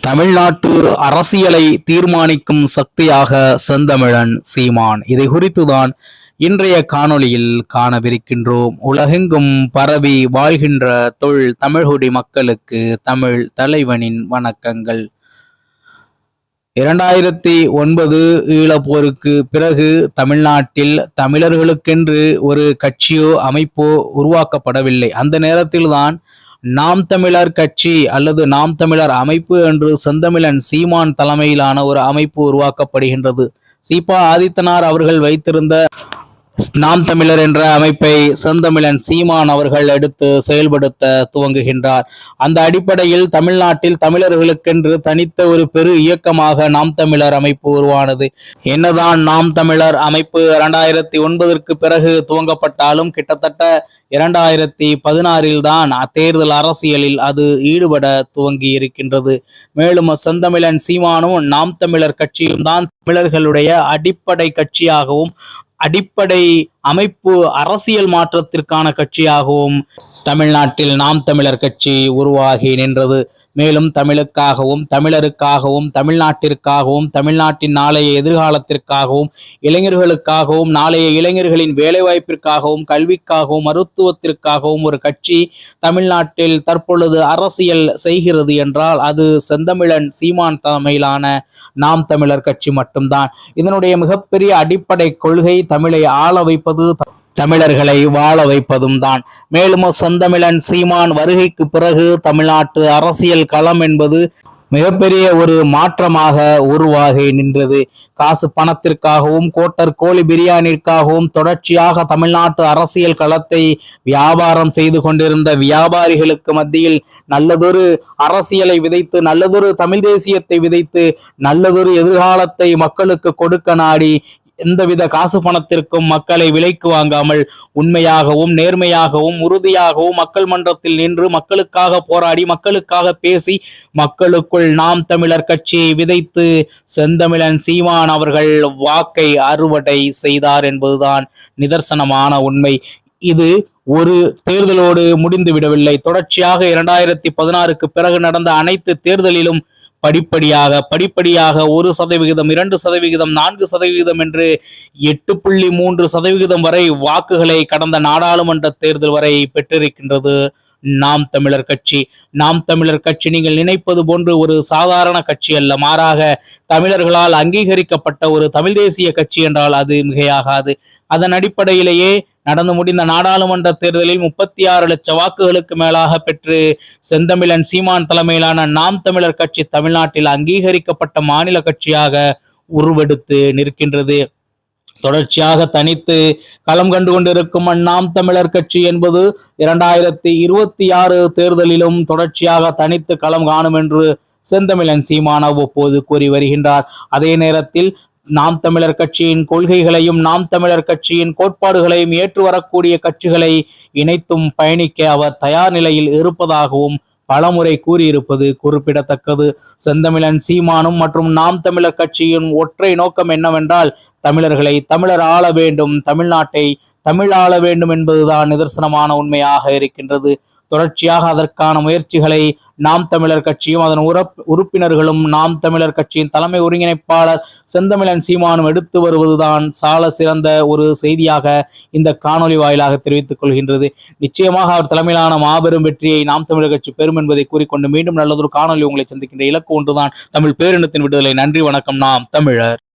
தமிழ்நாட்டு அரசியலை தீர்மானிக்கும் சக்தியாக செந்தமிழன் சீமான். இதை குறித்துதான் இன்றைய காணொளியில் காணவிருக்கின்றோம். உலகெங்கும் பரவி வாழ்கின்ற தொல் தமிழ்குடி மக்களுக்கு தமிழ் தலைவனின் வணக்கங்கள். இரண்டாயிரத்தி ஒன்பது ஈழப்போருக்கு பிறகு தமிழ்நாட்டில் தமிழர்களுக்கென்று ஒரு கட்சியோ அமைப்போ உருவாக்கப்படவில்லை. அந்த நேரத்தில்தான் நாம் தமிழர் கட்சி அல்லது நாம் தமிழர் அமைப்பு என்று செந்தமிழன் சீமான் தலைமையிலான ஒரு அமைப்பு உருவாக்கப்படுகின்றது. சீபா ஆதித்தனார் அவர்கள் வைத்திருந்த நாம் தமிழர் என்ற அமைப்பை செந்தமிழன் சீமான் அவர்கள் எடுத்து செயல்படுத்த துவங்குகின்றார். அந்த அடிப்படையில் தமிழ்நாட்டில் தமிழர்களுக்கென்று தனித்த ஒரு பெரு இயக்கமாக நாம் தமிழர் அமைப்பு உருவானது. என்னதான் நாம் தமிழர் அமைப்பு இரண்டாயிரத்தி ஒன்பதற்கு பிறகு துவங்கப்பட்டாலும் கிட்டத்தட்ட இரண்டாயிரத்தி பதினாறில் தான் தேர்தல் அரசியலில் அது ஈடுபட துவங்கி இருக்கின்றது மேலும் செந்தமிழன் சீமானும் நாம் தமிழர் கட்சியும் தான் தமிழர்களுடைய அடிப்படை கட்சியாகவும் அடிப்படை அமைப்பு அரசியல் மாற்றத்திற்கான கட்சியாகவும் தமிழ்நாட்டில் நாம் தமிழர் கட்சி உருவாகி நின்றது. மேலும் தமிழுக்காகவும் தமிழருக்காகவும் தமிழ்நாட்டிற்காகவும் தமிழ்நாட்டின் நாளைய எதிர்காலத்திற்காகவும் இளைஞர்களுக்காகவும் நாளைய இளைஞர்களின் வேலைவாய்ப்பிற்காகவும் கல்விக்காகவும் மருத்துவத்திற்காகவும் ஒரு கட்சி தமிழ்நாட்டில் தற்பொழுது அரசியல் செய்கிறது என்றால் அது செந்தமிழன் சீமான் தலைமையிலான நாம் தமிழர் கட்சி மட்டும்தான். இதனுடைய மிகப்பெரிய அடிப்படை கொள்கை தமிழை ஆள வைப்பது தமிழர்களை வாழ வைப்பதும் தான். மேலும் செந்தமிழன் சீமான் வருகைக்கு பிறகு தமிழ்நாட்டு அரசியல் களம் என்பது மிகப்பெரிய ஒரு மாற்றமாக உருவாகி நின்றது. காசு பணத்திற்காகவும் கோட்டர் கோழி பிரியாணிற்காகவும் தொடர்ச்சியாக தமிழ்நாட்டு அரசியல் களத்தை வியாபாரம் செய்து கொண்டிருந்த வியாபாரிகளுக்கு மத்தியில் நல்லதொரு அரசியலை விதைத்து நல்லதொரு தமிழ் தேசியத்தை விதைத்து நல்லதொரு எதிர்காலத்தை மக்களுக்கு கொடுக்க நாடி எந்தவித காசு பணத்திற்கும் மக்களை விலைக்கு வாங்காமல் உண்மையாகவும் நேர்மையாகவும் உறுதியாகவும் மக்கள் மன்றத்தில் நின்று மக்களுக்காக போராடி மக்களுக்காக பேசி மக்களுக்குள் நாம் தமிழர் கட்சியை விதைத்து செந்தமிழன் சீமான் அவர்கள் வாக்கை அறுவடை செய்தார் என்பதுதான் நிதர்சனமான உண்மை. இது ஒரு தேர்தலோடு முடிந்து விடவில்லை தொடர்ச்சியாக இரண்டாயிரத்தி பதினாறுக்கு பிறகு நடந்த அனைத்து தேர்தலிலும் படிப்படியாக படிப்படியாக ஒரு சதவிகிதம் இரண்டு சதவிகிதம் நான்கு சதவிகிதம் என்று எட்டு புள்ளி மூன்று சதவிகிதம் வரை வாக்குகளை கடந்த நாடாளுமன்ற தேர்தல் வரை பெற்றிருக்கின்றது நாம் தமிழர் கட்சி. நாம் தமிழர் கட்சி நீங்கள் நினைப்பது போன்று ஒரு சாதாரண கட்சி அல்ல. மாறாக தமிழர்களால் அங்கீகரிக்கப்பட்ட ஒரு தமிழ் தேசிய கட்சி என்றால் அது மிகையாகாது. அதன் அடிப்படையிலேயே நடந்து முடிந்த நாடாளுமன்ற தேர்தலில் முப்பத்தி ஆறு லட்ச வாக்குகளுக்கு மேலாக பெற்று செந்தமிழன் சீமான் தலைமையிலான நாம் தமிழர் கட்சி தமிழ்நாட்டில் அங்கீகரிக்கப்பட்ட மாநில கட்சியாக உருவெடுத்து நிற்கின்றது. தொடர்ச்சியாக தனித்து களம் கண்டு கொண்டிருக்கும் அந்நாம் தமிழர் கட்சி என்பது இரண்டாயிரத்தி இருபத்தி ஆறு தேர்தலிலும் தொடர்ச்சியாக தனித்து களம் காணும் என்று செந்தமிழன் சீமான அவ்வப்போது கூறி வருகின்றார். அதே நேரத்தில் நாம் தமிழர் கட்சியின் கொள்கைகளையும் நாம் தமிழர் கட்சியின் கோட்பாடுகளையும் ஏற்று வரக்கூடிய கட்சிகளை இணைத்தும் பயணிக்க அவர் தயார் நிலையில் இருப்பதாகவும் பலமுறை கூறியிருப்பது குறிப்பிடத்தக்கது. செந்தமிழன் சீமானும் மற்றும் நாம் தமிழர் கட்சியின் ஒற்றை நோக்கம் என்னவென்றால் தமிழர்களை தமிழர் ஆள வேண்டும் தமிழ்நாட்டை தமிழ் ஆள வேண்டும் என்பதுதான் நிதர்சனமான உண்மையாக இருக்கின்றது. தொடர்ச்சியாக அதற்கான முயற்சிகளை நாம் தமிழர் கட்சியும் அதன் உறுப்பினர்களும் நாம் தமிழர் கட்சியின் தலைமை ஒருங்கிணைப்பாளர் செந்தமிழன் சீமானும் எடுத்து வருவதுதான் சால சிறந்த ஒரு செய்தியாக இந்த காணொலி வாயிலாக தெரிவித்துக் கொள்கின்றது. நிச்சயமாக அவர் தலைமையிலான மாபெரும் வெற்றியை நாம் தமிழர் கட்சி பெறும் என்பதை கூறிக்கொண்டு மீண்டும் நல்லதொரு காணொலி உங்களை சந்திக்கின்ற இலக்கு ஒன்றுதான். தமிழ் பேரினத்தின் விடுதலை. நன்றி வணக்கம். நாம் தமிழர்.